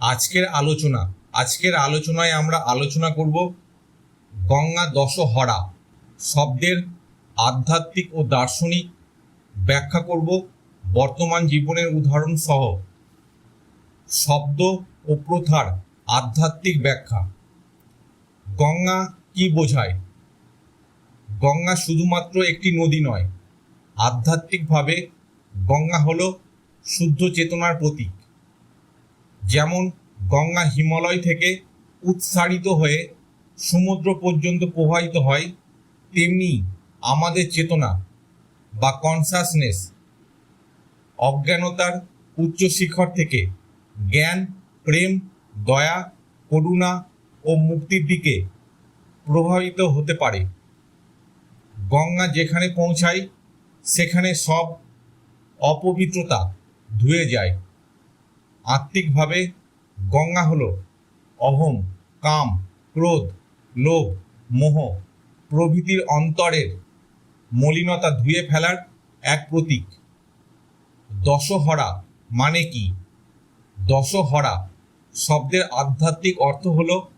আজকের আলোচনা, আজকের আলোচনায় আমরা আলোচনা করব গঙ্গা দশহরা শব্দের আধ্যাত্মিক ও দার্শনিক ব্যাখ্যা করব বর্তমান জীবনের উদাহরণ সহ। শব্দ ও প্রথার আধ্যাত্মিক ব্যাখ্যা। গঙ্গা কি বোঝায়? গঙ্গা শুধুমাত্র একটি নদী নয়, আধ্যাত্মিকভাবে গঙ্গা হলো শুদ্ধ চেতনার প্রতীক। যেমন গঙ্গা হিমালয় থেকে উৎসারিত হয়ে সমুদ্র পর্যন্ত প্রবাহিত হয়, তেমনি আমাদের চেতনা বা কনসাসনেস অজ্ঞানতার উচ্চ শিখর থেকে জ্ঞান, প্রেম, দয়া, করুণা ও মুক্তির দিকে প্রভাবিত হতে পারে। গঙ্গা যেখানে পৌঁছায়, সেখানে সব অপবিত্রতা ধুয়ে যায়। আত্মিকভাবে গঙ্গা হলো অহম, কাম, ক্রোধ, লোভ, মোহ। প্রভৃতির অন্তরের মলিনতা ধুয়ে ফেলার এক প্রতীক। দশহরা মানে কি? দশহরা শব্দের আধ্যাত্মিক অর্থ হলো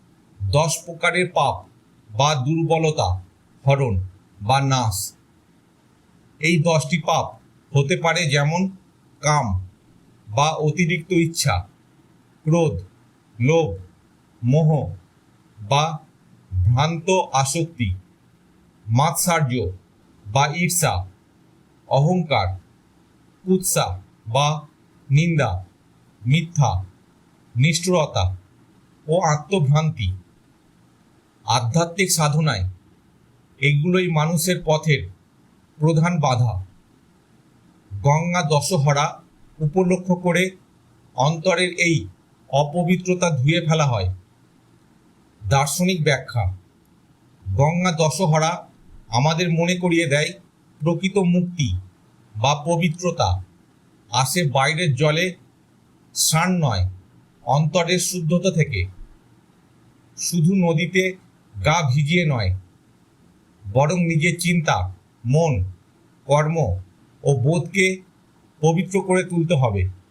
দশ প্রকারের পাপ বা দুর্বলতা, হরণ বা নাশ। এই দশটি পাপ হতে পারে যেমন কাম বা অতিরিক্ত ইচ্ছা ক্রোধ, লোভ, মোহ বা ভ্রান্ত আসক্তি, মাৎসার্য বা ঈর্ষা, অহংকার, কুৎসা বা নিন্দা, মিথ্যা, নিষ্ঠুরতা ও আত্মভ্রান্তি। আধ্যাত্মিক সাধনায় এগুলোই মানুষের পথের প্রধান বাধা। গঙ্গা দশহরা উপলক্ষ করে অন্তরের এই অপবিত্রতা ধুয়ে ফেলা হয়। দার্শনিক ব্যাখ্যা, গঙ্গা দশহরা আমাদের মনে করিয়ে দেয় প্রকৃত মুক্তি বা পবিত্রতা। আসে বাইরের জলে, স্নান নয়, অন্তরের শুদ্ধতা থেকে। শুধু নদীতে গা ভিজিয়ে নয়, বরং নিজের চিন্তা, মন, কর্ম ও বোধকে পবিত্র করে তুলতে হবে।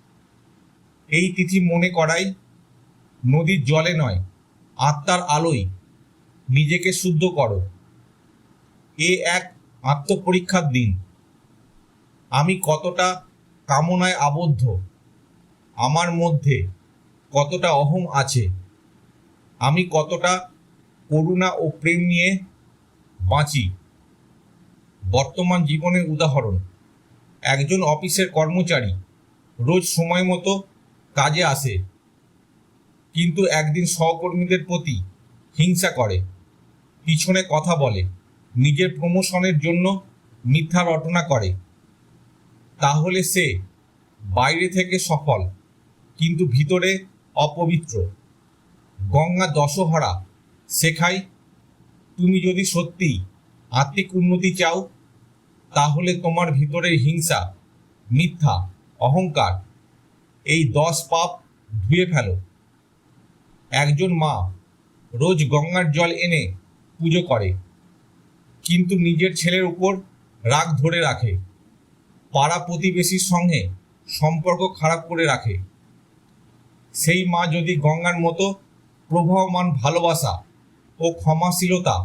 এই তিথি মনে করাই নদীর জলে নয়, আত্মার আলোয়। নিজেকে শুদ্ধ করো। এ এক আত্মপরীক্ষার দিন। আমি কতটা কামনায় আবদ্ধ, আমার মধ্যে কতটা অহম আছে, আমি কতটা করুণা ও প্রেম নিয়ে বাঁচি। বর্তমান জীবনের উদাহরণ, একজন অফিসের কর্মচারী, রোজ সময় মতো কাজে আসে। কিন্তু একদিন সহকর্মীদের প্রতি হিংসা করে। পিছনে কথা বলে। নিজের প্রমোশনের জন্য মিথ্যা রটনা করে। তাহলে সে বাইরে থেকে সফল, কিন্তু ভিতরে অপবিত্র। গঙ্গা দশহরা শেখায় তুমি যদি সত্যি আত্মিক উন্নতি চাও, তাহলে তোমার ভিতরের হিংসা, মিথ্যা, অহংকার এই দশ পাপ ধুয়ে ফেলো। একজন মা রোজ গঙ্গার জল এনে পুজো করে, কিন্তু নিজের ছেলের উপর রাগ ধরে রাখে, পাড়া প্রতিবেশীর সঙ্গে সম্পর্ক খারাপ করে রাখে। সেই মা যদি গঙ্গার মতো প্রবাহমান ভালোবাসা ও ক্ষমাশীলতা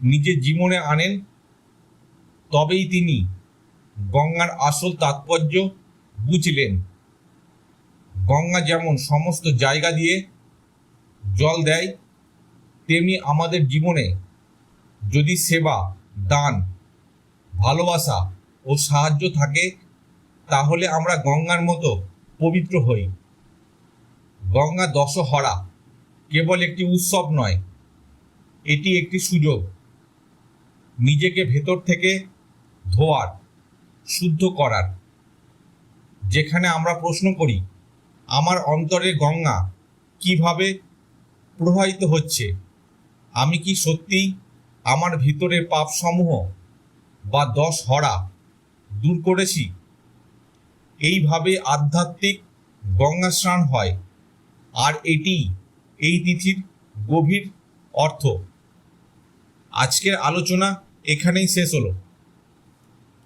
নিজের জীবনে আনেন, তবেই তিনি গঙ্গার আসল তাৎপর্য বুঝলেন। গঙ্গা যেমন সমস্ত জায়গা দিয়ে জল দেয়, তেমনি আমাদের জীবনে যদি সেবা, দান, ভালোবাসা ও সাহায্য থাকে, তাহলে আমরা গঙ্গার মতো পবিত্র হই। গঙ্গা দশহরা কেবল একটি উৎসব নয়, এটি একটি সুযোগ। নিজেকে ভেতর থেকে ধোয়ার, শুদ্ধ করার, যেখানে আমরা প্রশ্ন করি আমার অন্তরে গঙ্গা কীভাবে প্রবাহিত হচ্ছে? আমি কি সত্যি আমার ভিতরের পাপসমূহ বা দশ হরা দূর করেছি? এইভাবে আধ্যাত্মিক গঙ্গা স্নান হয়। আর এটি এই তিথির গভীর অর্থ। আজকের আলোচনা এখানেই শেষ হলো।